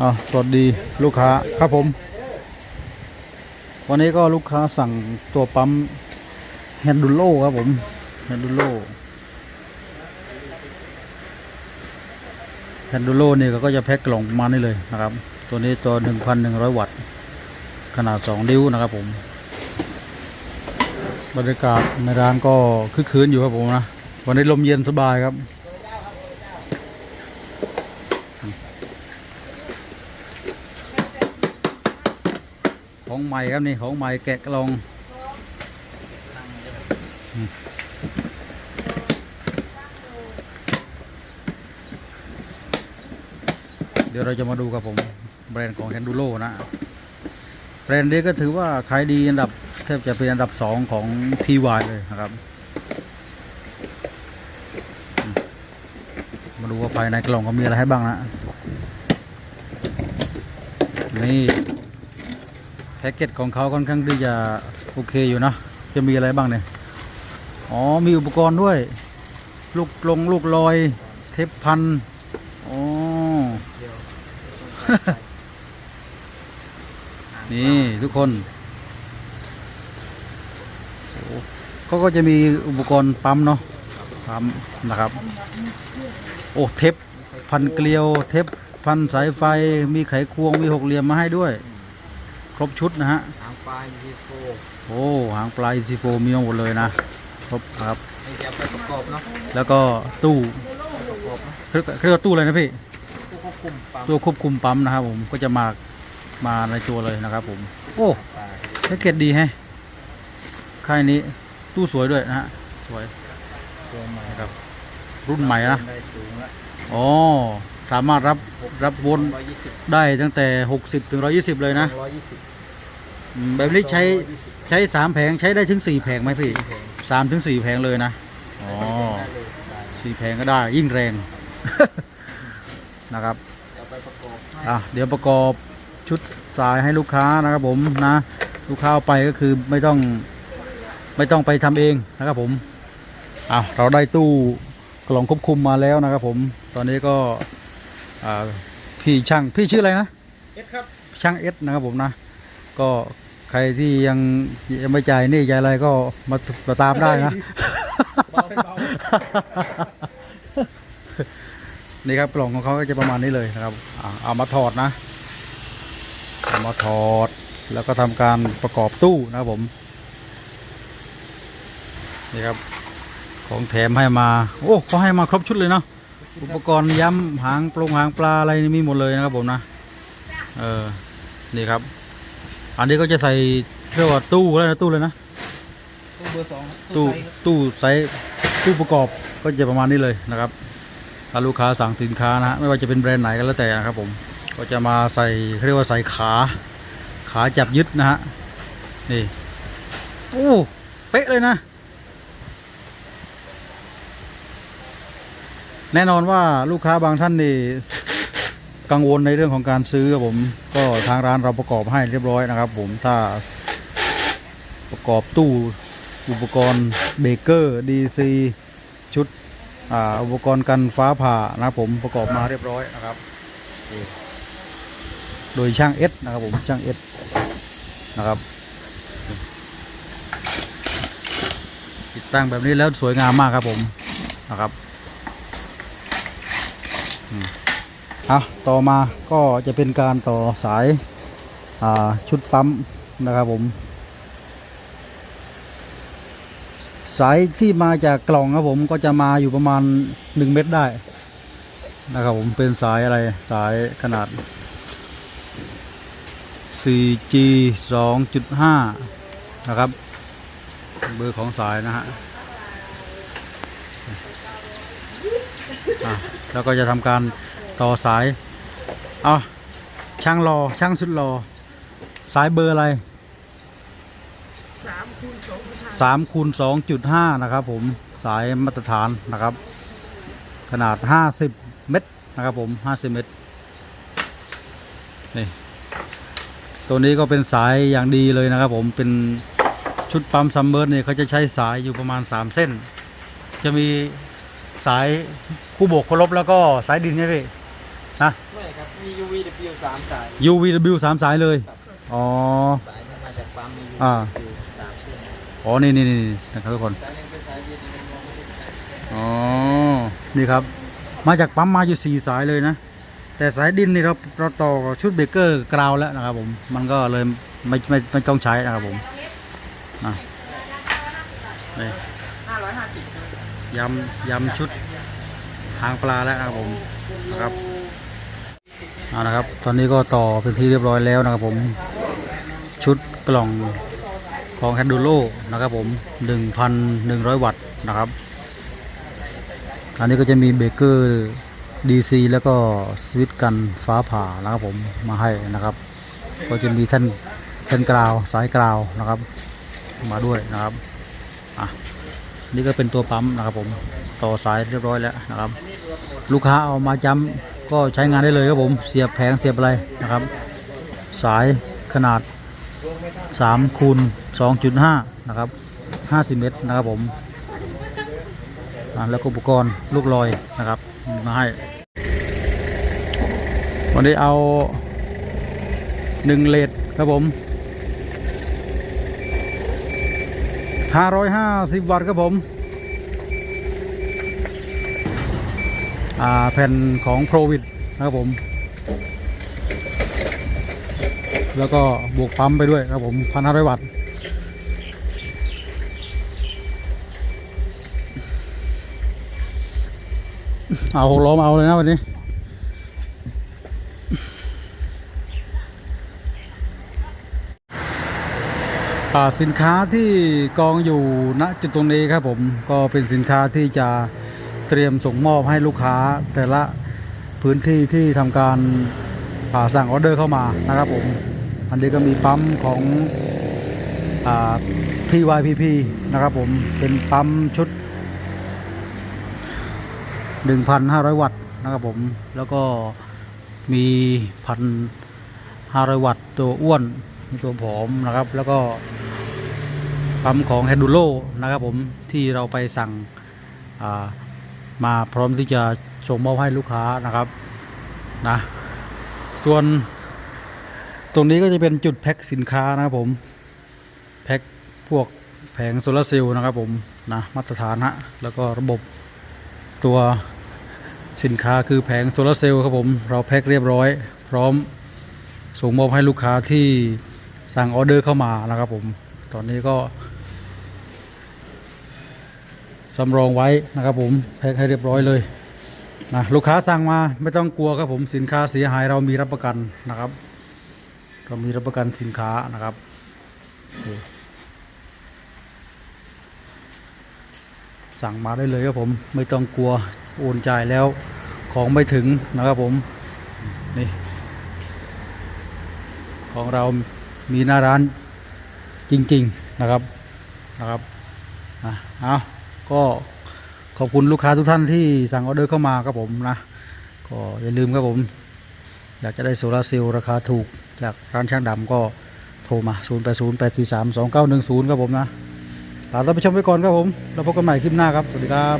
อ่าสวัสดีลูกค้าครับผม วันนี้ก็ลูกค้าสั่งตัวปั๊มแฮนดูโลครับผมแฮนดูโลแฮนดูโลนี่ก็จะแพ็คกล่องประมาณนี้เลยนะครับ ตัวนี้ตัว 1,100 วัตต์ ขนาด 2 นิ้วนะครับผม บรรยากาศในร้านก็คึกคืนอยู่ครับผมนะ วันนี้ลมเย็นสบายครับ ของใหม่ครับนี่ของใหม่แกะกล่องเดี๋ยวเราจะมาดูครับผมแบรนด์ของ Enduro นะ แบรนด์นี้ก็ถือว่าขายดีอันดับแทบจะเป็นอันดับสองของ PY เลยนะครับ มาดูว่าภายในกล่องเขามีอะไรให้บ้างนะ นี่ พ็กเกจของเขาค่อนข้างที่จะโอเคอยู่นะจะมีอะไรบ้างเนี่ย อ๋อ มีอุปกรณ์ด้วย ลูกลงลูกลอย เทปพันอ๋อ นี่ทุกคน เขาก็จะมีอุปกรณ์ปั๊มเนาะ ปั๊มนะครับ โอ้ เทปพันเกลียว เทปพันสายไฟ มีไขควง มีหกเหลี่ยมมาให้ด้วย ครบชุดนะฮะทางปลายมีโฟโอ้หางปลายซีโฟมีมาหมดเลยนะครบครับให้แกไปประกอบเนาะแล้วก็ตู้ประกอบเนาะเรียกเรียกว่าตู้อะไรนะพี่ผู้ควบคุมปั๊มตัวควบคุมปั๊มนะครับผมก็จะมามาในตัวเลยนะครับผม โอ้ปลายแพ็กเกจดีแฮะค่ายนี้ตู้สวยด้วยนะฮะสวยตัวใหม่นะครับ รุ่นใหม่นะได้สูงละอ๋อ สามารถรับรับวนร้อยยี่สิบได้ตั้งแต่ 60ถึง120 เลยนะร้อยยี่สิบอืมแบบนี้ใช้สองร้อยยี่สิบใช้สามแผงใช้ได้ถึงสี่แผงไหมพี่สี่แผงสามถึงสี่แผงเลยนะอ๋อได้เลยสบายสี่แผงก็ได้ยิ่งแรง นะครับ เดี๋ยวไปประกอบให้อะเดี๋ยวประกอบชุดสายให้ลูกค้านะครับผมนะลูกค้าเอาไปก็คือไม่ต้องไม่ต้องไปทำเองนะครับผมอะเราได้ตู้กล่องควบคุมมาแล้วนะครับผม ตอนนี้ก็อ่า พี่ช่างพี่ชื่ออะไรนะเอสครับช่างเอสนะครับผมนะ ก็ใครที่ยังยังไม่จ่ายหนี่จ่ายอะไรก็มามาตามได้นะเบาได้เบานี่ครับกล่องของเขาก็จะประมาณนี้เลยนะครับอ่าเอามาถอดนะเอามาถอดแล้วก็ทำการประกอบตู้นะครับผมนี่ครับของแถมให้มา โอ้เขาให้มาครบชุดเลยเนาะ อุปกรณ์ย้ำหางปลงหางปลาอะไรนี่มีหมดเลยนะครับผมนะ เออ นี่ครับ อันนี้ก็จะใส่เรียกว่าตู้แล้วนะตู้เลยนะ ตู้เบอร์สองครับตู้ไซส์ครับตู้ไซส์ตู้ประกอบก็จะประมาณนี้เลยนะครับถ้าลูกค้าสั่งสินค้านะฮะไม่ว่าจะเป็นแบรนด์ไหนก็แล้วแต่นะครับผม ก็จะมาใส่เขาเรียกว่าใส่ขา ขาจับยึดนะฮะ นี่ โอ้ เป๊ะเลยนะ แน่นอนว่าลูกค้าบางท่านนี่กังวลในเรื่องของการซื้อครับผมก็ทางร้านเราประกอบให้เรียบร้อยนะครับ ผมถ้าประกอบตู้อุปกรณ์เบเกอร์ DC ชุดอ่าอุปกรณ์กันฟ้าผ่านะครับผมประกอบมาเรียบร้อยนะครับ โดยช่างเอสนะครับผมช่างเอสนะครับ ติดตั้งแบบนี้แล้วสวยงามมากครับผมนะครับอืม อะต่อมาก็จะเป็นการต่อสายาชุดปั๊มนะครับผม สายที่มาจากกล่องครับผมก็จะมาอยู่ประมาณ 1 เมตรได้นะครับผมเป็นสายอะไรสายขนาด 4G 2.5 นะครับ เบอร์ของสายนะฮะแล้วก็จะทำการ ต่อสาย เอาช่างรอช่างสุดรอ สายเบอร์อะไรสามคูณสองพันห้าสามคูณสองจุดห้านะครับผมสายมาตรฐานนะครับ ขนาดห้าสิบเมตรนะครับผมห้าสิบเมตรนี่ตัวนี้ก็เป็นสายอย่างดีเลยนะครับผมเป็นชุดปั๊มซัมเมอร์เนี่ยเขาจะใช้สายอยู่ประมาณสามเส้น จะมีสายผู้โบกเคารพแล้วก็สายดินใช่ไหมพี่ นะไม่ครับ มี UVW สามสาย UVW สามสายเลยอ๋อ สายที่มาจากปั๊มมี อ่า UVW สามเส้นอ๋อ นี่นี่นี่นี่นะครับทุกคน สายหนึงเป็นสายเย็นเป็นมองไม่ได้อ๋อ นี่ครับ มาจากปั๊มมาอยู่สี่สายเลยนะ แต่สายดินนี่เราเราต่อกับชุดเบรกเกอร์กราวแล้วนะครับผม มันก็เลยไม่ไม่ไม่ต้องใช้นะครับผมนะนี่ห้าร้อยห้าสิบยำยำชุดหางปลาแล้วนะครับผมนะครับ เอานะครับ ตอนนี้ก็ต่อเป็นที่เรียบร้อยแล้วนะครับผม ชุดกล่องของแฮนดูโลนะครับผม 1,100 วัตต์นะครับ อันนี้ก็จะมีเบรกเกอร์ DC แล้วก็สวิตช์กันฟ้าผ่านะครับผมมาให้นะครับ ก็จะมีท่านท่านกราวสายกราวนะครับ มาด้วยนะครับอะนี่ก็เป็นตัวปั๊มนะครับผมต่อสายเรียบร้อยแล้วนะครับ ลูกค้าเอามาจำ ก็ใช้งานได้เลยครับผมเสียบแผงเสียบอะไรนะครับ สายขนาด3คูณ2.5 นะครับ 50 เมตรนะครับผมแล้วก็อุปกรณ์ลูกลอยนะครับมาให้ วันนี้เอาหนึ่งเลดครับผม 550 วัตต์ครับผม อ่า แผ่นของ p r o v i t นะครับผม แล้วก็บวกปั๊มไปด้วยครับผม1,500วัตต์เอาหกล้อมาเอาเลยนะวันนี้สินค้าที่กองอยู่ณจุดตรงนี้ครับผมก็เป็นสินค้าที่จะ เตรียมส่งมอบให้ลูกค้าแต่ละพื้นที่ที่ทำการอ่าสั่งออเดอร์เข้ามานะครับผม อันนี้ก็มีปั๊มของอ่า PYPP นะครับผมเป็นปั๊มชุด 1,500 วัตต์นะครับผม แล้วก็มีพันห้าร้อยวัตต์ตัวอ้วนมีตัวผอมนะครับ แล้วก็ปั๊มของ h ฮนดูโ o นะครับผมที่เราไปสั่งอ่า มาพร้อมที่จะส่งมอบให้ลูกค้านะครับนะส่วน ตรงนี้ก็จะเป็นจุดแพ็คสินค้านะครับผมแพ็คพวกแผงโซลาร์เซลล์นะครับผมนะมาตรฐานฮะแล้วก็ระบบตัวสินค้าคือแผงโซลาร์เซลล์ครับผมเราแพ็คเรียบร้อย พร้อมส่งมอบให้ลูกค้าที่สั่งออเดอร์เข้ามานะครับผมตอนนี้ก็ สำรองไว้นะครับผมแพ็คให้เรียบร้อยเลยนะลูกค้าสั่งมาไม่ต้องกลัวครับผมสินค้าเสียหายเรามีรับประกันนะครับ เรามีรับประกันสินค้านะครับสั่งมาได้เลยครับผมไม่ต้องกลัวโอนจ่ายแล้วของไม่ถึงนะครับผมนี่ของเรามีหน้าร้านจริง ๆนะครับนะครับอะเอา ก็ขอบคุณลูกค้าทุกท่านที่สั่งออเดอร์เข้ามาครับผมนะ ก็อย่าลืมครับผม อยากจะได้โซลาร์เซลล์ราคาถูกจากร้านช่างดำก็โทรมา 0 8 0 8 4 3 2 9 1 0 ครับผมนะลาท่านผู้ชมไปก่อนครับผม แล้วพบกันใหม่คลิปหน้าครับ สวัสดีครับ